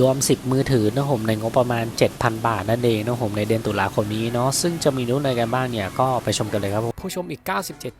รวม 10 มือถือนะผมในงบประมาณ 7,000 บาทนั่นเองนะผมในเดือนตุลาคมนี้เนาะซึ่งจะมีรุ่นอะไรกันบ้างเนี่ย ก็ไปชมกันเลยครับผมผู้ชมอีก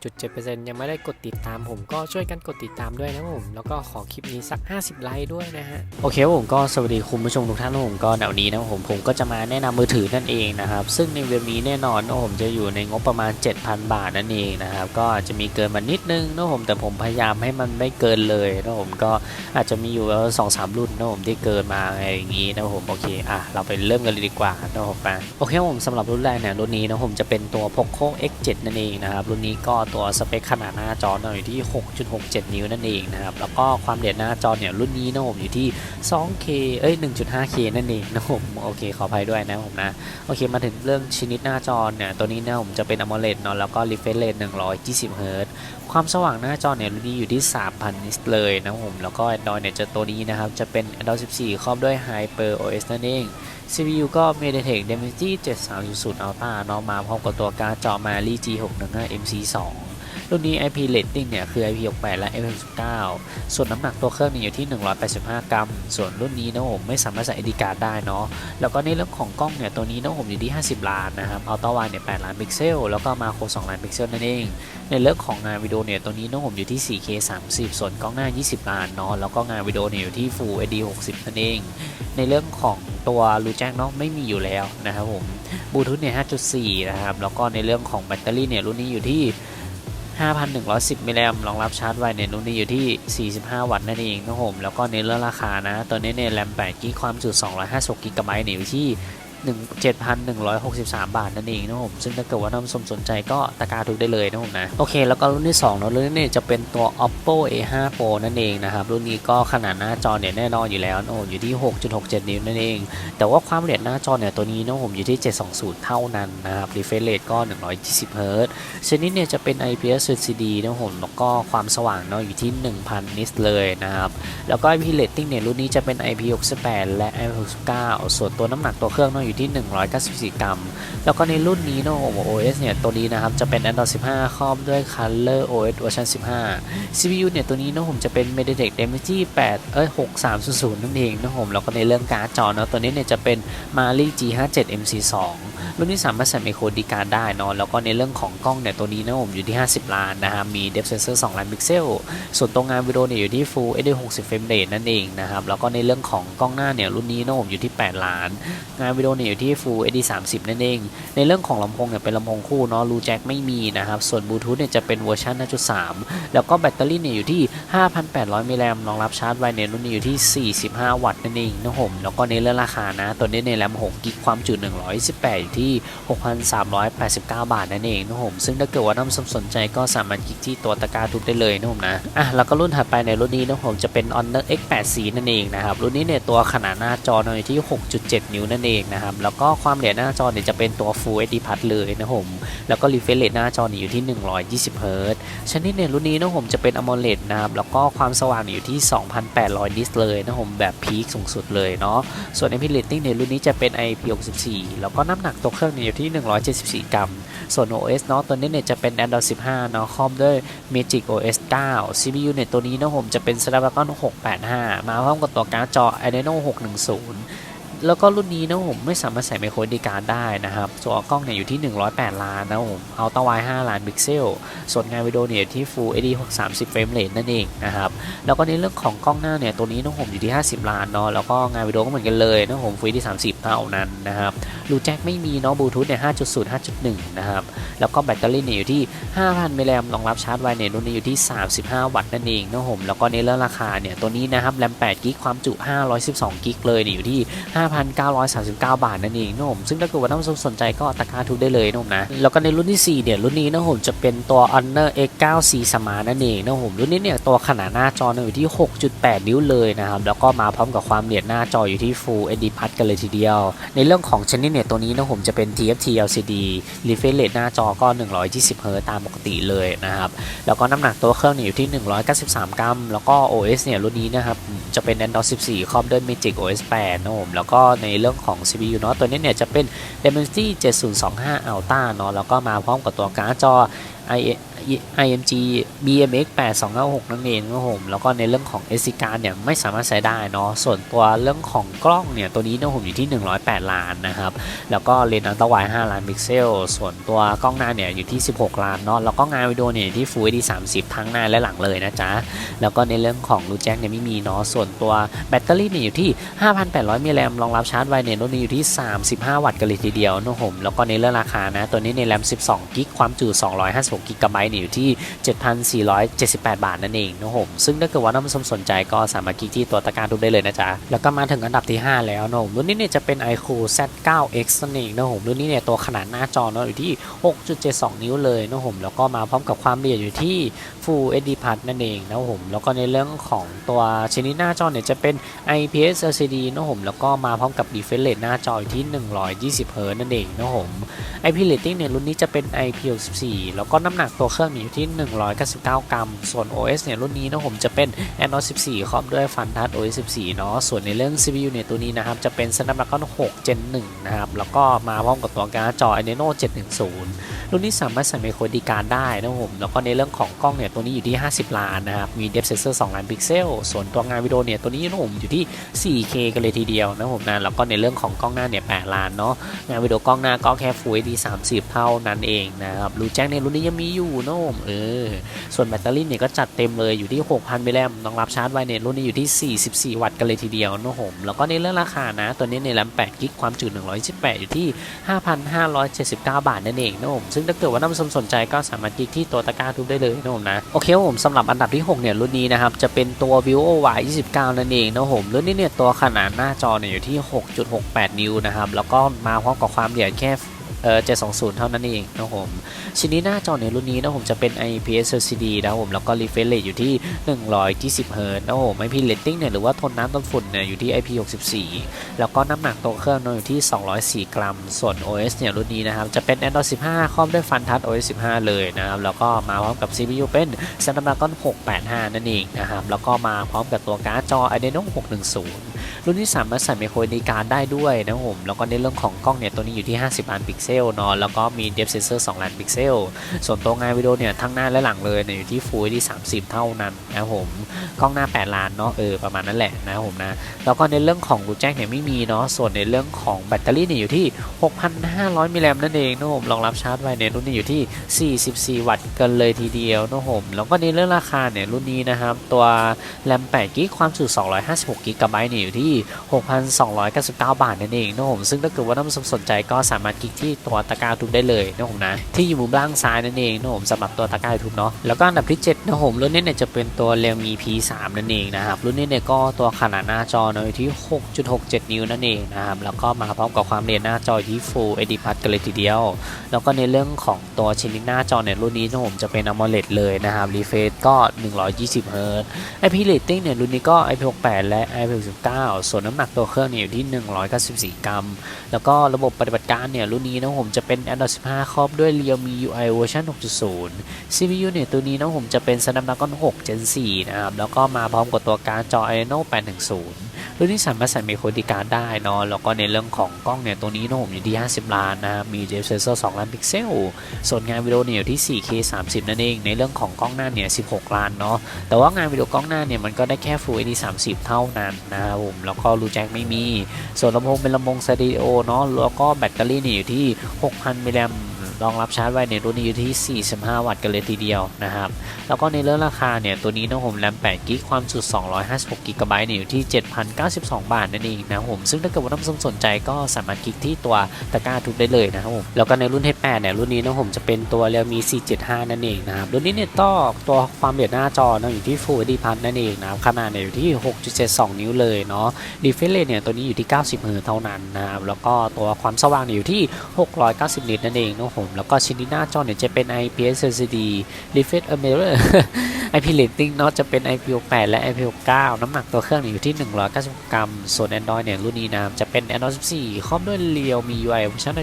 97.7%ยังไม่ได้กดติดตามผมก็ช่วยกันกดติดตามด้วยนะผมแล้วก็ขอคลิปนี้สัก 50 ไลค์ด้วยนะฮะ โอเคผมก็สวัสดีคุณผู้ชมทุกท่านนะผมก็เดี๋ยวนี้นะผมผมก็จะมาแนะนำมือถือนั่นเองนะครับซึ่งในเว็บนี้แน่นอนนะผมจะอยู่ในงบประมาณ 7,000 บาทนั่นเองนะครับก็จจะมีเกินมานิดนึงนะผมแต่ผมพยายามให้มันไม่เกินเลยนะผมก็อาจจะมีอยู่สองสามรุ่นนะผมที่เกินมาอะไรอย่างนี้นะผมโอเคอะเราไปเริ่มกันเลยดีกว่านะผมไปโอเคผมสำหรับรุ่นแรกเนี่ยรุ่นนี้นะผมจะเป็นตัว Poco X7 นั่นเองนะครับรุ่นนี้ก็ตัวสเปคขนาดหน้าจอนอยู่ที่ 6.67 นิ้วนั่นเองนะครับแล้วก็ความเด่นหน้าจอเนี่ยรุ่นนี้นะผมอยู่ที่ 2K เอ้ย 1.5K นั่นเองนะผมโอเคขออภัยด้วยนะผมนะโอเคมาถึงเรื่องชนิดหน้าจอเนี่ยตัวนี้นะผมจะเป็น AMOLED เนาะแล้วก็ refresh rate 120 Hz ความสว่างหน้าจอเนี่ยรุ่นนี้อยู่ที่ 3,000 นิตเลยนะผมแล้วก็ Android เนี่ยจะตัวนี้นะครับจะเป็น Android 14ครอด้วย Hyper OS นั่นเอง CPU ก็ MediaTek Dimensity 7300 Ultra เนาะมาพร้อมกับตัวการ์ดจอ Mali G615 MC2 รุ่นนี้ IP rating เนี่ยคือ IP68 และ IP69 ส่วนน้ำหนักตัวเครื่องเนี่ยอยู่ที่ 185 กรัม ส่วนรุ่นนี้นะผมไม่สามารถใส่ SD card ได้เนาะ แล้วก็ในเรื่องของกล้องเนี่ยตัวนี้นะผมอยู่ที่ 50 ล้านนะครับอัลตร้าไวเนี่ย8ล้านพิกเซล แล้วก็มาโคร2ล้านพิกเซลนั่นเอง ในเรื่องของงานวิดีโอเนี่ยตัวนี้นะผมอยู่ที่ 4K 30 ส่วนกล้องหน้า 20 ล้านเนาะ แล้วก็งานวิดีโอเนี่ยอยู่ที่ Full HD 60นั่นเอง ในเรื่องของตัวรูแจ้งเนาะไม่มีอยู่แล้วนะครับผมบลูทูธเนี่ย5.4 นะครับ แล้วก็ในเรื่องของแบตเตอรี่เนี่ยรุ่นนี้อยู่ที่ 5,110 มิลลิแอมรองรับชาร์จไวเนี่ยนุ่นนี่อยู่ที่ 45 วัตต์นั่นเองนะผมแล้วก็ในเรื่องราคานะ ตัวนี้เนี่ยแรม8กิกความจุ256กิกะไบต์เนี่ยอยู่ที่ 7,163 บาทนั่นเองนะผมซึ่งถ้าเกิดว่านผู้ชมสนใจก็ตะกร้าทุกได้เลยนะผมนะโอเค แล้วก็รุ่นที่2เนอะรุ่นนี้เนี่จะเป็นตัว oppo a5 pro นั่นเองนะครับรุ่นนี้ก็ขนาดหน้าจอเนี่ยแน่นอนอยู่แล้วนะผมอยู่ที่ 6.67 นิ้วนั่นเอง แต่ว่าความละเอียดหน้าจอเนี่ยตัวนี้นะผมอยู่ที่ 720 เท่านั้นนะครับ refresh rate ก็ 120 Hz ชนิดเนี่ยจะเป็น IPS LCD นะผมแล้วก็ความสว่างเนาะอยู่ที่ 1,000 นิตเลยนะครับแล้วก็ IP rating เนี่ยรุ่นนี้จะเป็น IP68 และ IP69 ส่วนตัวน้ำหนักตัวเครื่องเนาะอยู่ที่ 194 กรัม แล้วก็ในรุ่นนี้เนะผม OS เนี่ย ตัวนี้นะครับ จะเป็น Android 15 ครอบด้วย Color OS เวอร์ชัน15 CPU เนี่ย ตัวนี้เนะผมจะเป็น MediaTek Dimensity 8 เอ้ย 6300 นั่นเองนะผมแล้วก็ในเรื่องการ์ดจอเนาะตัวนี้เนี่ย จะเป็น Mali G57 MC2 รุ่นนี้สามารถใส่ไมโครดีการ์ดได้เนาะแล้วก็ในเรื่องของกล้องเนี่ย ตัวนี้นะผมอยู่ที่ 50 ล้านนะครับมี depth sensor 2ล้านพิกเซลส่วนตรงงานวิดีโอเนี่ยอยู่ที่ Full HD 60 frame rate นั่นเองนะครับแล้วก็ในเรื่องของกล้องหน้าเนี่ยรุ่นนี้นะผมอยู่ที่ 8 ล้าน งานวิดีโอเนี่ยอยู่ที่ Full HD 30 นั่นเอง ในเรื่องของลำโพงเนี่ยเป็นลำโพงคู่เนาะรูแจ็คไม่มีนะครับ ส่วนบลูทูธเนี่ยจะเป็นเวอร์ชัน5.3 แล้วก็แบตเตอรี่เนี่ยอยู่ที่ 5,800 มิลลิแอมรองรับชาร์จไวเนี่ยรุ่นนี้อยู่ที่ 45 วัตต์นั่นเองนะผมแล้วก็ในเรื่องราคานะตัวนี้ในแรม6กิกความจุ128อยู่ที่ 6,389 บาทนั่นเองนะผมซึ่งถ้าเกิดว่านผู้ชมสนใจก็สามารถคลิกที่ตัวตะกร้าทุกได้เลยนะผมนะอะแล้วก็รุ่นถัดไปในรุ่นนี้นะผมจะเป็น Honor X8C นั่นเองนะครับรุ่นนี้เนี่ยตัวขนาดหน้าจออยู่ที่ 6.7 นิ้วนั่นเองนะครับแล้วก็ความละเอียดหน้าจอเนี่ยจะเป็นตัว Full HD Plus เลยนะผม แล้วก็ refresh rate หน้าจอเนี่ยอยู่ที่ 120 Hz ชนิดเนี่ยรุ่นนี้นะผมจะเป็น AMOLED นะครับ แล้วก็ความสว่างอยู่ที่ 2,800 นิตเลยนะผมแบบพีคสูงสุดเลยเนาะ ส่วน IP rating ในรุ่นนี้จะเป็น IP64 แล้วก็น้ำหนักตัวเครื่องเนี่ยอยู่ที่ 174 กรัม ส่วน OS เนาะตัวนี้เนี่ยจะเป็น Android 15 เนาะครอบด้วย Magic OS 9 CPU เนี่ยตัวนี้นะผมจะเป็น Snapdragon 685 มาพร้อมกับตัวการ์ดจอ Adreno 610 แล้วก็รุ่นนี้นะผมไม่สามารถใส่ไมโครดีการได้นะครับส่วนกล้องเนี่ยอยู่ที่ 108 ล้านนะผมเอาตวาย5ล้านพิกเซลส่วนงานวิดีโอเนี่ยที่ Full HD 30 frame rate นั่นเองนะครับแล้วก็ในเรื่องของกล้องหน้าเนี่ยตัวนี้นะผมอยู่ที่ 50 ล้านเนาะแล้วก็งานวิดีโอก็เหมือนกันเลยนะผม Full HD 30 เท่านั้นนะครับรูแจ็คไม่มีเนาะบลูทูธเนี่ย5.0 5.1 นะครับแล้วก็แบตเตอรี่เนี่ยอยู่ที่ 5,000มิลลิแอมรองรับชาร์จไวเนี่ยรุ่นนี้อยู่ที่ 35 วัตต์นั่นเองนะผมแล้วก็ในเรื่องราคาเนี่ยตัวนี้นะครับแรม8กิกความจุ512กิกเลยเนี่ยอยู่ที่5,939 บาทนั่นเองนะผมซึ่งถ้าเกิดว่าท่านผู้ชมสนใจก็ตะกร้าทุกได้เลยนะผมนะ แล้วก็ในรุ่นที่ 4 เนี่ยรุ่นนี้นะผมจะเป็นตัว Honor X9C Smart นั่นเองนะผมรุ่นนี้เนี่ยตัวขนาดหน้าจออยู่ที่ 6.8 นิ้วเลยนะครับแล้วก็มาพร้อมกับความละเอียดหน้าจออยู่ที่ Full HD Plus กันเลยทีเดียว ในเรื่องของชนิดเนี่ยตัวนี้นะผมจะเป็น TFT LCD refresh rate หน้าจอก็ 120 Hz ตามปกติเลยนะครับแล้วก็น้ำหนักตัวเครื่องเนี่ยอยู่ที่ 193 กรัม แล้วก็ OS เนี่ยรุ่นนี้นะครับจะเป็น Android 14 ครอบด้วย Magic OS 8นะผมแล้วก็ในเรื่องของ CPU เนาะตัวนี้เนี่ยจะเป็น Dimensity 7025 Ultra เนาะแล้วก็มาพร้อมกับตัวการ์ดจอ IMG BMX 8296นั่นเองนะครับผมแล้วก็ในเรื่องของ SD card เนี่ยไม่สามารถใช้ได้เนาะส่วนตัวเรื่องของกล้องเนี่ยตัวนี้นะผมอยู่ที่ 108 ล้านนะครับแล้วก็เลนส์อัลตร้าไวด์5ล้านพิกเซล ส่วนตัวกล้องหน้าเนี่ยอยู่ที่ 16 ล้านเนาะแล้วก็งานวิดีโอเนี่ยที่ Full HD 30 ทั้งหน้าและหลังเลยนะจ๊ะแล้วก็ในเรื่องของรูแจ็คเนี่ยไม่มีเนาะส่วนตัวแบตเตอรี่เนี่ยอยู่ที่ 5,800มิลลิแอมรองรับชาร์จไวเนี่ยรุ่นนี้อยู่ที่ 35 วัตต์กันเลยทีเดียวนะผมแล้วก็ในเรื่องราคานะตัวนี้ในแรม 12 กิกความจุ256กิกะไบต์เนี่ยอยู่ที่ 7,478 บาทนั่นเองนะผมซึ่งถ้าเกิดว่าท่านผู้ชมสนใจก็สามารถคลิกที่ตัวตะกร้ารทุบได้เลยนะจ๊ะ แล้วก็มาถึงอันดับที่ 5 แล้วนะผมรุ่นนี้เนี่ยจะเป็น iQOO Z9X นั่นเองนะผมรุ่นนี้เนี่ยตัวขนาดหน้าจอเนาะอยู่ที่ 6.72 นิ้วเลยนะผมแล้วก็มาพร้อมกับความละเอียดอยู่ที่ Full HD Plus นั่นเองนะผมแล้วก็ในเรื่องของตัวชนิดหน้าจอเนี่ยจะเป็น IPS LCD นะผมแล้วก็มาพร้อมกับ refresh rate หน้าจออยู่ที่ 120 Hz นั่นเองนะผม IP rating เนี่ยรุ่นนี้จะเป็น IP64 แล้วก็น้ำหนักตัวเครื่องเนี่ยอยู่ที่ 199 กรัม ส่วน OS เนี่ยรุ่นนี้นะผมจะเป็น Android 14ครอบด้วย Fun Touch OS 14 เนาะ ส่วนในเรื่อง CPU เนี่ยตัวนี้นะครับจะเป็น Snapdragon 6 Gen 1 นะครับ แล้วก็มาพร้อมกับตัวการ์ดจอ Adreno 710 รุ่นนี้สามารถใส่ไมโครดีการได้นะผม แล้วก็ในเรื่องของกล้องเนี่ยตัวนี้อยู่ที่ 50 ล้านนะครับ มี depth sensor 2 ล้านพิกเซล ส่วนตัวงานวิดีโอเนี่ยตัวนี้นะผมอยู่ที่ 4K กันเลยทีเดียวนะผมนะ แล้วก็ในเรื่องของกล้องหน้าเนี่ย 8 ล้านเนาะ งานวิดีโอกล้องหน้าก็แค่ Full HD 30 เท่านั้นเองนะครับ รูแจ็คในรุ่นนี้ยังมีอยู่นะผมเออ ส่วนแบตเตอรี่เนี่ยก็จัดเต็มเลยอยู่ที่ 6,000มิลลิแอมป์รองรับชาร์จไวเนี่ยรุ่นนี้อยู่ที่ 44 วัตต์กันเลยทีเดียวนะผมแล้วก็ในเรื่องราคานะ ตัวนี้ในแรม8กิกความจุ128 อยู่ที่ 5,579 บาทนั่นเองนะผมซึ่งถ้าเกิดว่านผู้ชมสนใจก็สามารถคลิกที่ตัวตะกร้าทุบได้เลยนะผมนะโอเคผมสำหรับอันดับที่ 6 เนี่ยรุ่นนี้นะครับจะเป็นตัว vivo y 29 นั่นเองนะผมรุ่นนี้เนี่ยตัวขนาดหน้าจอเนี่ยอยู่ที่ 6.68 นิ้วนะครับแล้วก็มาพร้อมกับความละเอียดแค่ เออ720 เท่านั้นเองนะผมชิ้นนี้หน้าจอในรุ่นนี้นะผมจะเป็น IPS LCD นะครับผมแล้วก็ refresh rate อยู่ที่ 120 Hz นะครับผม IP rating เนี่ยหรือว่าทนน้ำทนฝุ่นเนี่ยอยู่ที่ IP64 แล้วก็น้ำหนักตัวเครื่องเนอะอยู่ที่ 204 กรัม ส่วน OS เนี่ยรุ่นนี้นะครับจะเป็น Android 15 ครอบด้วย Fun Touch OS 15 เลยนะครับแล้วก็มาพร้อมกับ CPU เป็น Snapdragon 685 นั่นเองนะครับแล้วก็มาพร้อมกับตัวการ์ดจอ Adreno 610 รุ่นนี้สามารถใส่ไมโครดีการได้ด้วยนะครับผมแล้วก็ในเรื่องของกล้องเนี่ยตัวนี้อยู่ที่ 50 ล้านพิกเซลเนาะแล้วก็มี depth sensor 2ล้านพิกเซล ส่วนตัวงานวิดีโอเนี่ยทั้งหน้าและหลังเลยเนี่ยอยู่ที่ Full HD 30 เท่านั้นนะครับผมกล้องหน้า 8 ล้านเนาะเออประมาณนั้นแหละนะครับผมนะแล้วก็ในเรื่องของรูแจ็คเนี่ยไม่มีเนาะส่วนในเรื่องของแบตเตอรี่เนี่ยอยู่ที่ 6,500 มิลลิแอมนั่นเองนะผมรองรับชาร์จไวเนี่ยรุ่นนี้อยู่ที่ 44 วัตต์กันเลยทีเดียวนะผมแล้วก็ในเรื่องราคาเนี่ยรุ่นนี้นะครับตัวแรม8กิกความจุ256กิกะไบต์เนี่ยอยู่ที่ 6,299 บาทนั่นเองนะผมซึ่งถ้าเกิดว่าท่านผู้ชมสนใจก็สามารถคลิกที่ตัวตะกร้าทุบได้เลยนะผมนะที่อยู่มุมล่างซ้ายนั่นเองนะผมสำหรับตัวตะกร้าทุบเนาะแล้วก็อันดับที่7นะผมรุ่นนี้เนี่ยจะเป็นตัว Realme P3 นั่นเองนะครับรุ่นนี้เนี่ยก็ตัวขนาดหน้าจอเนาะอยู่ที่ 6.67 นิ้วนั่นเองนะครับแล้วก็มาพร้อมกับความเอียดหน้าจอที่ Full HD Plus กันเลยทีเดียว แล้วก็ในเรื่องของตัวชิ้นหน้าจอเนี่ยรุ่นนี้นะผมจะเป็น AMOLED เลยนะครับ refresh ก็ 120 Hz IP rating เนี่ยรุ่นนี้ก็ IP68 และ IP69 ส่วนน้ำหนักตัวเครื่องเนี่ยอยู่ที่ 194 กรัม แล้วก็ระบบปฏิบัติการเนี่ยรุ่นนี้นะผมจะเป็น Android 15 ครอบด้วย Realme UI เวอร์ชัน6.0 CPU เนี่ยตัวนี้นะผมจะเป็น Snapdragon 6 Gen 4 นะครับ แล้วก็มาพร้อมกับตัวการ์ดจอ Adreno 810 รุ่นนี้สามารถใส่ไมโครดีการ์ดได้เนาะแล้วก็ในเรื่องของกล้องเนี่ยตัวนี้นะผมอยู่ที่ 50 ล้านนะครับมี depth sensor 2ล้านพิกเซลส่วนงานวิดีโอเนี่ยอยู่ที่ 4K 30 นั่นเอง ในเรื่องของกล้องหน้าเนี่ย 16 ล้านเนาะแต่ว่างานวิดีโอกล้องหน้าเนี่ยมันก็ได้แค่ Full HD 30 เท่านั้นนะครับผมแล้วก็รูแจ็คไม่มี ส่วนลำโพงเป็นลำโพงสเตอริโอเนาะแล้วก็แบตเตอรี่เนี่ยอยู่ที่ 6,000 มิลลิแอมรองรับชาร์จไวในรุ่นนี้อยู่ที่ 45 วัตต์กันเลยทีเดียวนะครับ แล้วก็ในเรื่องราคาเนี่ยตัวนี้นะผมแรม8กิกความจุ256กิกะไบต์เนี่ยอยู่ที่7,092 บาทนั่นเองนะผมซึ่งถ้าเกิดว่าท่านผู้ชมสนใจก็สามารถคลิกที่ตัวตะกร้าทุบได้เลยนะครับผมแล้วก็ในรุ่น H8 เนี่ยรุ่นนี้นะผมจะเป็นตัว Realme 475 นั่นเองนะครับรุ่นนี้เนี่ยต่อตัวความละเอียดหน้าจอนะอยู่ที่ Full HD Plus นั่นเองนะครับขนาดเนี่ยอยู่ที่ 6.72 นิ้วเลยเนาะ refresh rate เนี่ยตัวนี้อยู่ที่ 90 Hz เท่านั้นนะครับแล้วก็ตัวความสว่างเนี่ยอยู่ที่ 690 นิตนั่นเองนะผมแล้วก็ชิ้นที่หน้าจอเนี่ยจะเป็น IPS LCD refresh mirror IP rating เนาะจะเป็น IP68 และ IP69 น้ำหนักตัวเครื่องเนี่ยอยู่ที่ 190 กรัม ส่วน Android เนี่ยรุ่นนี้นะจะเป็น Android 14 ครอบด้วย Realme UI เวอร์ชัน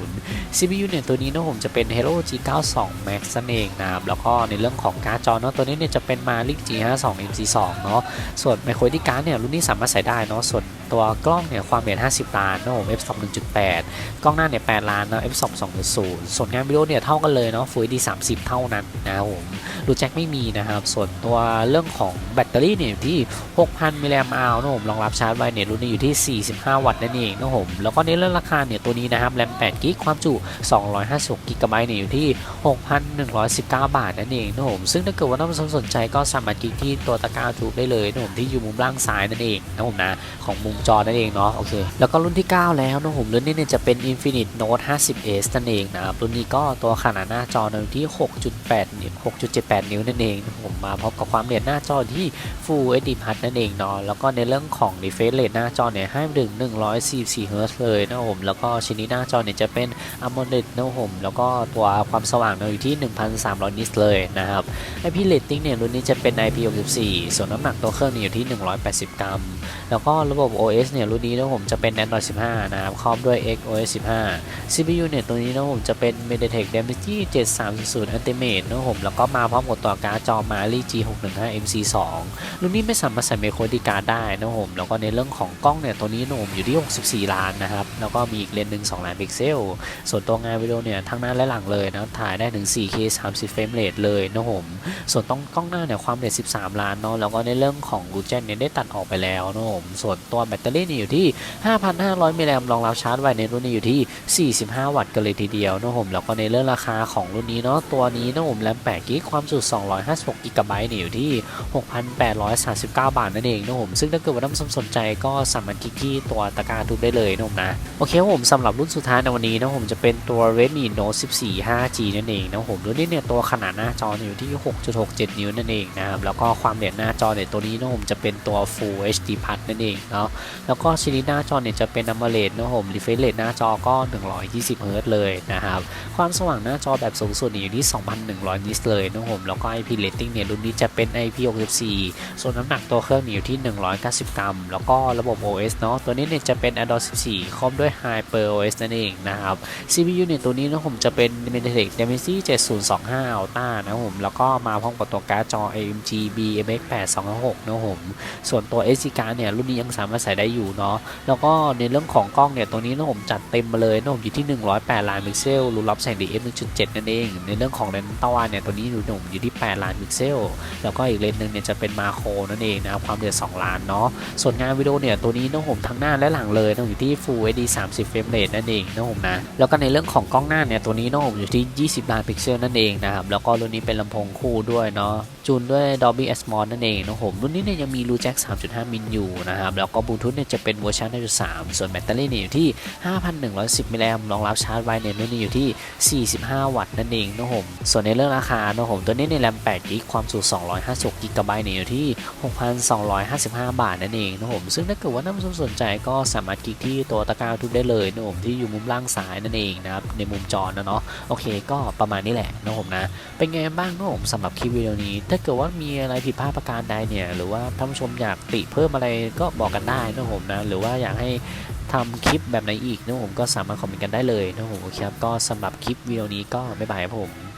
1.0 CPU เนี่ยตัวนี้นะผมจะเป็น Helio G92 Max นั่นเองนะครับแล้วก็ในเรื่องของการ์ดจอเนาะตัวนี้เนี่ยจะเป็น Malik G52 MC2 เนาะส่วนไมโครดีการ์เนี่ยรุ่นนี้สามารถใส่ได้เนาะส่วน ตัวกล้องเนี่ยความละเอียด 50 ล้านนะผม f 2 1.8 กล้องหน้าเนี่ย 8 ล้านนะ f 2 2.0 ส่วนงานวิดีโอเนี่ยเท่ากันเลยเนาะ Full HD 30 เท่านั้นนะครับผมรูแจ็คไม่มีนะครับ ส่วนตัวเรื่องของแบตเตอรี่เนี่ยอยู่ที่ 6,000 มิลลิแอมป์อาวนะผมรองรับชาร์จไวเนี่ยรุ่นนี้อยู่ที่ 45 วัตต์นั่นเองนะผมแล้วก็ในเรื่องราคาเนี่ยตัวนี้นะครับแรม8กิกความจุ 256กิกะไบต์เนี่ยอยู่ที่ 6,119 บาทนั่นเองนะผมซึ่งถ้าเกิดว่าท่านผู้ชมสนใจก็สามารถคลิกที่ตัวตะกร้าทูบได้เลยนะผมที่อยู่มุมล่างซ้ายนั่นเองนะผมนะของมุมจอนั่นเองเนาะโอเคแล้วก็รุ่นที่ 9 แล้วนะผมรุ่นนี้เนี่ยจะเป็น Infinite Note 50s นั่นเองนะครับรุ่นนี้ก็ตัวขนาดหน้าจอเนี่ยอยู่ที่ 6.8 นิ้ว 6.78 นิ้วนั่นเองนะผมมาพร้อมกับความละเอียดหน้าจอที่ Full HD Plus นั่นเองเนาะแล้วก็ในเรื่องของ refresh rate หน้าจอเนี่ยให้ถึง 144 Hz เลยนะผมแล้วก็ชิ้นนี้หน้าจอเนี่ยจะเป็น AMOLED นะผมแล้วก็ตัวความสว่างอยู่ที่ 1,300 นิตเลยนะครับ IP rating เนี่ยรุ่นนี้จะเป็น IP64 ส่วนน้ำหนักตัวเครื่องเนี่ยอยู่ที่ 180 กรัม แล้วก็ระบบ OS เนี่ยรุ่นนี้นะผมจะเป็น Android 15 นะครับครอบด้วย XOS 15 CPU เนี่ยตัวนี้นะผมจะเป็น MediaTek Dimensity 7300 Ultimate นะผมแล้วก็มาพร้อมกับตัวการ์ดจอ Mali G615 MC2 รุ่นนี้ไม่สามารถใส่ micro SD card ได้นะผมแล้วก็ในเรื่องของกล้องเนี่ยตัวนี้นะผมอยู่ที่ 64 ล้านนะครับแล้วก็มีอีกเลนส์หนึ่ง2ล้านพิกเซล ส่วนตัวงานวิดีโอเนี่ยทั้งหน้าและหลังเลยนะถ่ายได้ถึง 4K 30 เฟรมเรทเลยนะผมส่วนต้องกล้องหน้าเนี่ยความเร็ว13 ล้านเนาะแล้วก็ในเรื่องของรูเจนเนี่ยได้ตัดออกไปแล้วนะผมส่วนตัวแบตเตอรี่นี่อยู่ที่ 5,500 มิลลิแอมป์รองรับชาร์จไวในรุ่นนี้อยู่ที่ 45 วัตต์กันเลยทีเดียวนะผมแล้วก็ในเรื่องราคาของรุ่นนี้เนาะตัวนี้นะผมแรม8กิกความจุ 256กิกะไบต์เนี่ยอยู่ที่ 6,839 บาทนั่นเองนะผมซึ่งถ้าเกิดว่าท่านผู้ชมสนใจก็สามารถคลิกที่ตัวตะกร้าทุบได้เลยนะผมนะโอเคครับผมสำหรับรุ่นสุดท้ายในวันนี้นะผมจะเป็นตัว Redmi Note 14 5G นั่นเองนะผมรุ่นนี้เนี่ยตัวขนาดหน้าจออยู่ที่ 6.67 นิ้วนั่นเองนะครับแล้วก็ความละเอียดหน้าจอเนี่ยตัวนี้นะผมจะเป็นตัว Full HD Plus นั่นเองเนาะแล้วก็ชนนี้หน้าจอเนี่ยจะเป็น AMOLED นะผม refresh rate หน้าจอก็ 120 Hz เลยนะครับ ความสว่างหน้าจอแบบสูงสุดอยู่ที่ 2,100 นิตเลยนะผมแล้วก็ IP rating เนี่ยรุ่นนี้จะเป็น IP64 ส่วนน้ำหนักตัวเครื่องอยู่ที่ 190 กรัม แล้วก็ระบบ OS เนาะตัวนี้เนี่ยจะเป็น Android 14 ครอบด้วย Hyper OS นั่นเองนะครับ CPU เนี่ยตัวนี้นะผมจะเป็น MediaTek Dimensity 7025 Ultra นะผมแล้วก็มาพร้อมกับตัวการ์ดจอ AMD BMX 8266นะผมส่วนตัว SD card เนี่ยรุ่นนี้ยังสามารถใส่ได้อยู่เนาะแล้วก็ในเรื่องของกล้องเนี่ยตัวนี้นะผมจัดเต็มมาเลยนะผมอยู่ที่ 108 ล้านพิกเซลรูรับแสง DF 1.7 นั่นเอง ในเรื่องของเลนส์ตะวันเนี่ยตัวนี้อยู่หนุ่มอยู่ที่ 8 ล้านพิกเซล แล้วก็อีกเลนส์หนึ่งเนี่ยจะเป็นมาโครนั่นเองนะครับความละเอียด2 ล้านเนาะส่วนงานวิดีโอเนี่ยตัวนี้นะผมทั้งหน้าและหลังเลยนะผมอยู่ที่ Full HD 30 เฟรมเรทนั่นเองนะผมนะแล้วก็ในเรื่องของกล้องหน้าเนี่ยตัวนี้นะผมอยู่ที่ 20 ล้านพิกเซลนั่นเองนะครับแล้วก็รุ่นนี้เป็นลำโพงคู่ด้วยเนาะจูนด้วย Dolby Atmos นั่นเองนะผมรุ่นนี้เนี่ยยังมีรูแจ็ค3.5 มิลอยู่นะครับแล้วก็บลูทูธเนี่ยจะเป็นเวอร์ชัน5.3 ส่วนแบตเตอรี่เนี่ยอยู่ที่ 5,110มิลลิแอมป์รองรับชาร์จไวเนี่ยรุ่นนี้อยู่ที่ 45 วัตต์นั่นเองนะผมส่วนในเรื่องราคานะผมตัวนี้ในแรม8กิกความจุ256กิกะไบต์เนี่ยอยู่ที่ 6,255 บาทนั่นเองนะผมซึ่งถ้าเกิดว่าท่านผู้ชมสนใจก็สามารถคลิกที่ตัวตะกร้าทุบได้เลยนะผมที่อยู่มุมล่างซ้ายนั่นเองนะครับในมุมจอนะเนาะโอเค ก็ประมาณนี้แหละนะผมนะ เป็นไงบ้างนะผมสำหรับคลิปวิดีโอนี้ ถ้าเกิดว่ามีอะไรผิดพลาดประการใดเนี่ยหรือว่าท่านผู้ชมอยากติเพิ่มอะไรก็บอกกันได้นะผมนะหรือว่าอยากให้ทำคลิปแบบไหนอีกนะผมก็สามารถคอมเมนต์กันได้เลยนะผมคครับก็สำหรับคลิปวิดีโอนี้ก็บ๊ายบายครับผม